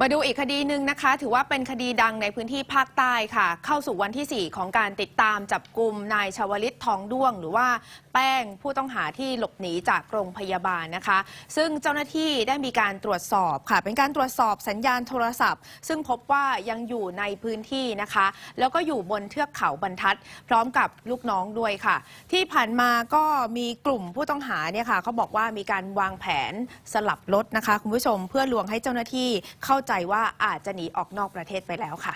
มาดูอีกคดีหนึ่งนะคะ ถือว่าเป็นคดีดังในพื้นที่ภาคใต้ค่ะ เข้าสู่วันที่ 4 ของการติดตามจับกลุ่มนายชาวลิตทองด้วง หรือว่าแป้งผู้ต้องหาที่หลบหนีจากโรงพยาบาลนะคะ ซึ่งเจ้าหน้าที่ได้มีการตรวจสอบค่ะ เป็นการตรวจสอบสัญญาณโทรศัพท์ ซึ่งพบว่ายังอยู่ในพื้นที่นะคะ แล้วก็อยู่บนเทือกเขาบรรทัด พร้อมกับลูกน้องด้วยค่ะ ที่ผ่านมาก็มีกลุ่มผู้ต้องหาเนี่ยค่ะเขาบอกว่ามีการวางแผนสลับรถนะคะคุณผู้ชมเพื่อลวงให้เจ้าหน้าที่เข้าใจว่าอาจจะหนีออกนอกประเทศไปแล้วค่ะ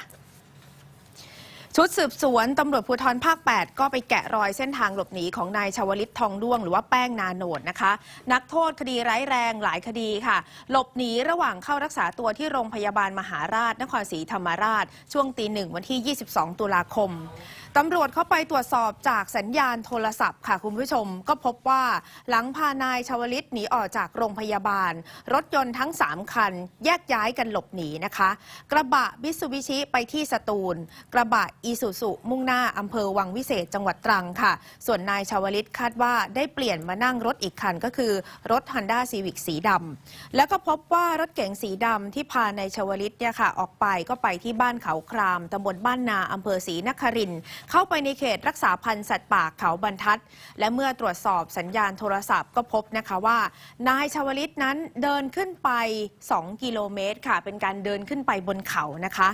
ชุดสืบสวนตำรวจภูธรภาค 8 ก็ไปแกะรอยเส้นทางหลบหนีของนายชาวลิตทองด้วงหรือว่าแป้งนาโนดนะคะ นักโทษคดีร้ายแรงหลายคดีค่ะ หลบหนีระหว่างเข้ารักษาตัวที่โรงพยาบาลมหาราช นครศรีธรรมราช ช่วงตีหนึ่งวันที่ 22 ตุลาคมตำรวจเข้าไปตรวจสอบจากสัญญาณโทรศัพท์ค่ะคุณผู้ชม ก็พบว่าหลังพานายชาวลิตหนีออกจากโรงพยาบาล รถยนต์ทั้ง 3 คัน แยกย้ายกันหลบหนีนะคะ กระบะบิสุบิชิไปที่สตูล กระบะอีสุสุมุ่งหน้าอำเภอวังวิเศษจังหวัดตรังค่ะ ส่วนนายชาวลิตคาดว่าได้เปลี่ยนมานั่งรถอีกคันก็คือรถ Honda Civic สีดำแล้วก็พบว่ารถเก๋งสีดำที่พานายชวลิตเนี่ยค่ะออกไปก็ไปที่บ้านเขาครามตำบลบ้านนาอำเภอศรีนครินเข้าไปในเขตรักษาพันธุ์สัตว์ป่าเขาบรรทัด และเมื่อตรวจสอบสัญญาณโทรศัพท์ก็พบนะคะว่า นายชาวลิตนั้นเดินขึ้นไป 2 กิโลเมตรค่ะ เป็นการเดินขึ้นไปบนเขานะคะ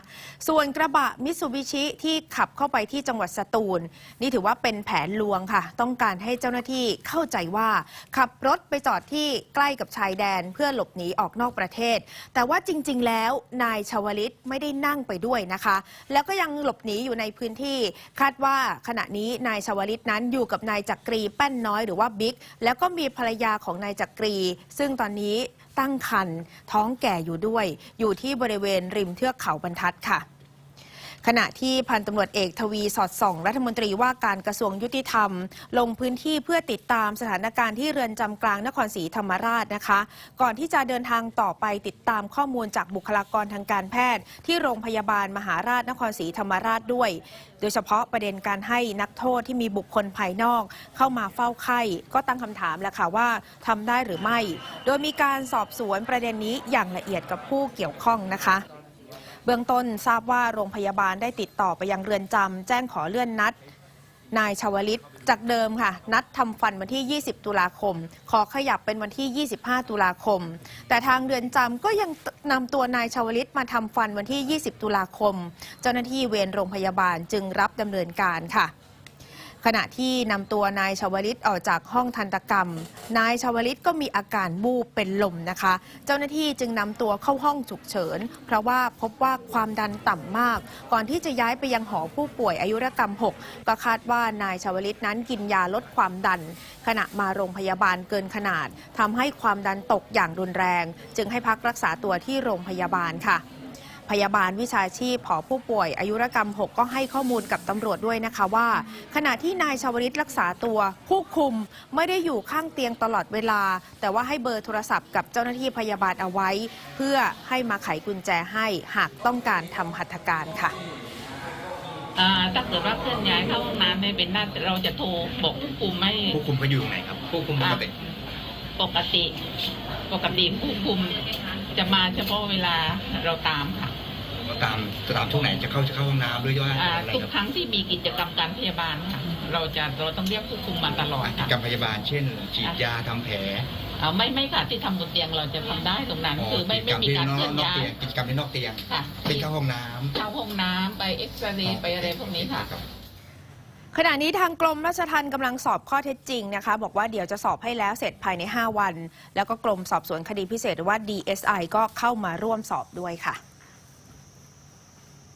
ส่วนกระบะมิตซูบิชิที่ขับเข้าไปที่จังหวัดสตูล นี่ถือว่าเป็นแผนลวงค่ะ ต้องการให้เจ้าหน้าที่เข้าใจว่าขับรถไปจอดที่ใกล้กับชายแดนเพื่อหลบหนีออกนอกประเทศ แต่ว่าจริง ๆ แล้วนายชวลิตไม่ได้นั่งไปด้วยนะคะ แล้วก็ยังหลบหนีอยู่ในพื้นที่ คาดว่าขณะนี้นายชวลิตนั้นอยู่กับนายจักรีแป้นน้อยหรือว่าบิ๊กแล้วก็มีภรรยาของนายจักรี ซึ่งตอนนี้ตั้งครรภ์ท้องแก่อยู่ด้วย อยู่ที่บริเวณริมเทือกเขาบรรทัดค่ะ ขณะที่พันตำรวจเอกทวีสอดส่อง รัฐมนตรีว่าการกระทรวงยุติธรรม ลงพื้นที่เพื่อติดตามสถานการณ์ที่เรือนจำกลางนครศรีธรรมราชนะคะ ก่อนที่จะเดินทางต่อไปติดตามข้อมูลจากบุคลากรทางการแพทย์ ที่โรงพยาบาลมหาราชนครศรีธรรมราชด้วย โดยเฉพาะประเด็นการให้นักโทษที่มีบุคคลภายนอก เข้ามาเฝ้าไข้ ก็ตั้งคำถามแหละค่ะว่าทำได้หรือไม่ โดยมีการสอบสวนประเด็นนี้อย่างละเอียดกับผู้เกี่ยวข้องนะคะ เบื้องต้นทราบว่าโรงพยาบาลได้ติดต่อไปยังเรือนจำแจ้งขอเลื่อนนัด นายชาวลิตจากเดิมค่ะ นัดทำฟันวันที่ 20 ตุลาคม ขอขยับเป็นวันที่ 25 ตุลาคม แต่ทางเรือนจำก็ยังนำตัวนายชาวลิตมาทำฟันวันที่ 20 ตุลาคม เจ้าหน้าที่เวรโรงพยาบาลจึงรับดำเนินการค่ะ ขณะที่นำตัวนายชวลิตออกจากห้องทันตกรรม นายชวลิตก็มีอาการบูบเป็นลมนะคะ เจ้าหน้าที่จึงนำตัวเข้าห้องฉุกเฉิน เพราะว่าพบว่าความดันต่ำมาก ก่อนที่จะย้ายไปยังหอผู้ป่วยอายุรกรรม 6 ก็คาดว่านายชวลิตนั้นกินยาลดความดัน ขณะมาโรงพยาบาลเกินขนาดทำให้ความดันตกอย่างรุนแรง จึงให้พักรักษาตัวที่โรงพยาบาลค่ะ พยาบาลวิชาชีพหอผู้ป่วย อายุรกรรม 6 ก็ให้ข้อมูลกับตำรวจด้วยนะคะว่า ขณะที่นายชาวลิตรักษาตัว ผู้คุมไม่ได้อยู่ข้างเตียงตลอดเวลา แต่ว่าให้เบอร์โทรศัพท์กับเจ้าหน้าที่พยาบาลเอาไว้ เพื่อให้มาไขกุญแจให้หากต้องการทำหัตถการค่ะอ่าถ้าเกิดว่าเคลื่อนย้ายเข้าห้องน้ำไม่เป็นหน้าเราจะโทรบอกผู้คุมไม่ผู้คุมเขาอยู่ตรงไหนครับผู้คุมปกติปกติปกติผู้คุม จะมาเฉพาะเวลาเราตามค่ะตามตามช่วงไหนจะเข้าจะเข้าห้องน้ำหรือว่าอ่าอะไรทุกครับครั้งที่มีกิจกรรมการพยาบาลค่ะ เราจะเราต้องเรียกผู้คุมมาตลอดกิจค่ะกรรมพยาบาลเช่น ฉีดยาทำแผลอ่าไม่ไม่ค่ะที่ทำบนเตียงเราจะทำได้ตรงนั้น คือไม่ไม่มีการเคลื่อนนอกย้ายเตียงกิจกรรมที่นอกเตียงค่ะเป็นเข้าห้องน้ำเข้าห้องน้ำไปเอ็กซเรย์ไปอะไรพวกนี้ค่ะ รับ ขณะนี้ทางกรมราชทัณฑ์กำลังสอบข้อเท็จจริงนะคะ บอกว่าเดี๋ยวจะสอบให้แล้วเสร็จภายใน 5 วัน แล้วก็กรมสอบสวนคดีพิเศษหรือว่า DSI ก็เข้ามาร่วมสอบด้วยค่ะ